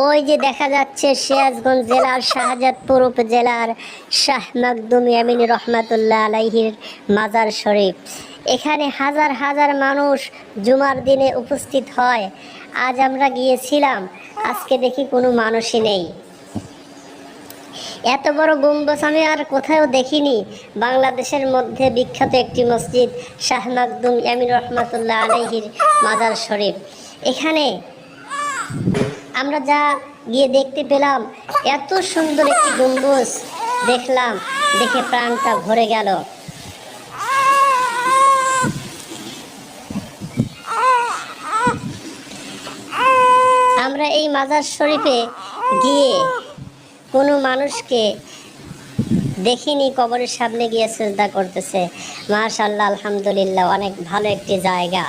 ওই যে দেখা যাচ্ছে সিরাজগঞ্জ জেলার শাহজাদপুর উপজেলার শাহ মাকদুম ইয়ামিন রহমাতুল্লাহ আলাইহির মাজার শরীফ। এখানে হাজার হাজার মানুষ জুমার দিনে উপস্থিত হয়। আজ আমরা গিয়েছিলাম, আজকে দেখি কোনো মানুষই নেই। এত বড় গম্বুজ আমি আর কোথাও দেখিনি। বাংলাদেশের মধ্যে বিখ্যাত একটি মসজিদ, শাহ মাকদুম ইয়ামিন রহমাতুল্লাহ আলাইহির মাজার শরীফ। এখানে আমরা যা গিয়ে দেখতে পেলাম, এত সুন্দর একটি গম্বুজ দেখলাম, দেখে প্রাণটা ভরে গেল। আমরা এই মাজার শরীফে গিয়ে কোনো মানুষকে দেখিনি, কবরের সামনে গিয়ে শ্রদ্ধা করতেছে। মাশাল্লাহ আলহামদুলিল্লাহ, অনেক ভালো একটি জায়গা।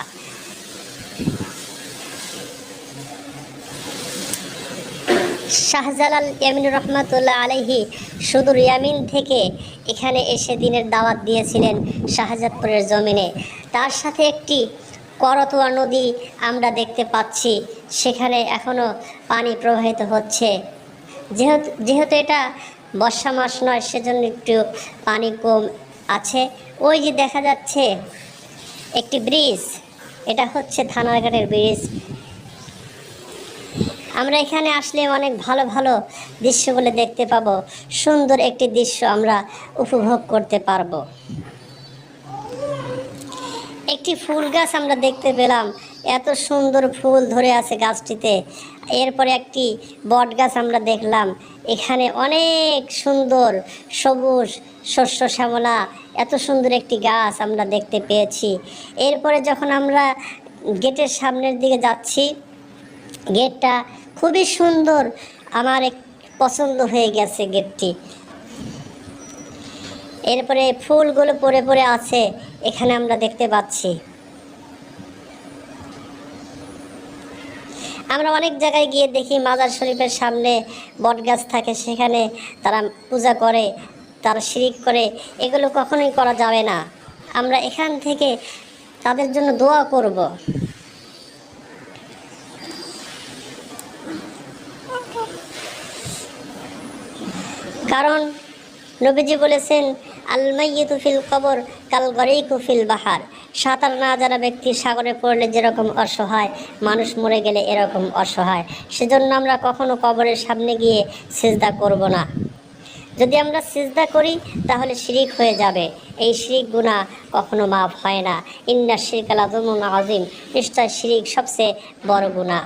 শাহজালাল ইয়ামিন রহমাতুল্লাহ আলাইহি সুদূর ইয়ামিন থেকে এখানে এসে দিনের দাওয়াত দিয়েছিলেন শাহজাদপুরের জমিনে। তার সাথে একটি করতোয়া নদী আমরা দেখতে পাচ্ছি, সেখানে এখনও পানি প্রবাহিত হচ্ছে। যেহেতু যেহেতু এটা বর্ষা মাস নয়, সেজন্য একটু পানি কম আছে। ওই যে দেখা যাচ্ছে একটি ব্রিজ, এটা হচ্ছে থানাঘাটের ব্রিজ। আমরা এখানে আসলে অনেক ভালো ভালো দৃশ্যগুলো দেখতে পাবো। সুন্দর একটি দৃশ্য আমরা উপভোগ করতে পারব। একটি ফুল গাছ আমরা দেখতে পেলাম। এত সুন্দর ফুল ধরে আছে গাছটিতে। এরপরে একটি বট গাছ আমরা দেখলাম। এখানে অনেক সুন্দর সবুজ শস্য শ্যামলা, এত সুন্দর একটি গাছ আমরা দেখতে পেয়েছি। এরপরে যখন আমরা গেটের সামনের দিকে যাচ্ছি গেটটা খুবই সুন্দর। আমার পছন্দ হয়ে গেছে গেটটি। এরপরে ফুলগুলো পরে পরে আছে, এখানে আমরা দেখতে পাচ্ছি। আমরা অনেক জায়গায় গিয়ে দেখি মাজার শরীফের সামনে বটগাছ থাকে, সেখানে তারা পূজা করে, তারা শিরিক করে। এগুলো কখনোই করা যাবে না। আমরা এখান থেকে তাদের জন্য দোয়া করব। কারণ নবীজি বলেছেন, আলমাইয়িতু ফিল কবর, কাল গরেইকু ফিল বাহার। সাঁতার না জানা ব্যক্তি সাগরে পড়লে যেরকম অসহায়, মানুষ মরে গেলে এরকম অসহায়। সেজন্য আমরা কখনো কবরের সামনে গিয়ে সিজদা করব না। যদি আমরা সিজদা করি, তাহলে শিরিক হয়ে যাবে। এই শিরিক গুণা কখনো মাফ হয় না। ইন্না শিরিক আলাদমুন আজিম নিশ্চয় শিরিক সবচেয়ে বড় গুণা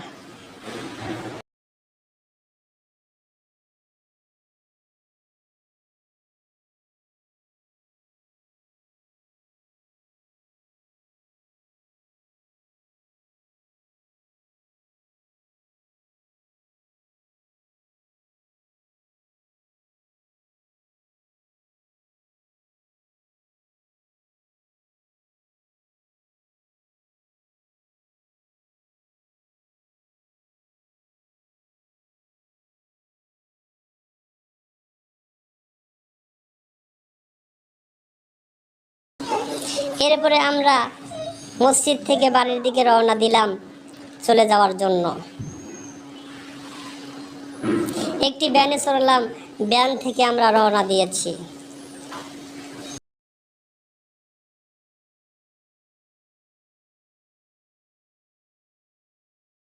এরপরে আমরা মসজিদ থেকে বাড়ির দিকে রওনা দিলাম চলে যাওয়ার জন্য। একটি ব্যানে চড়লাম ব্যান থেকে আমরা রওনা দিয়েছি।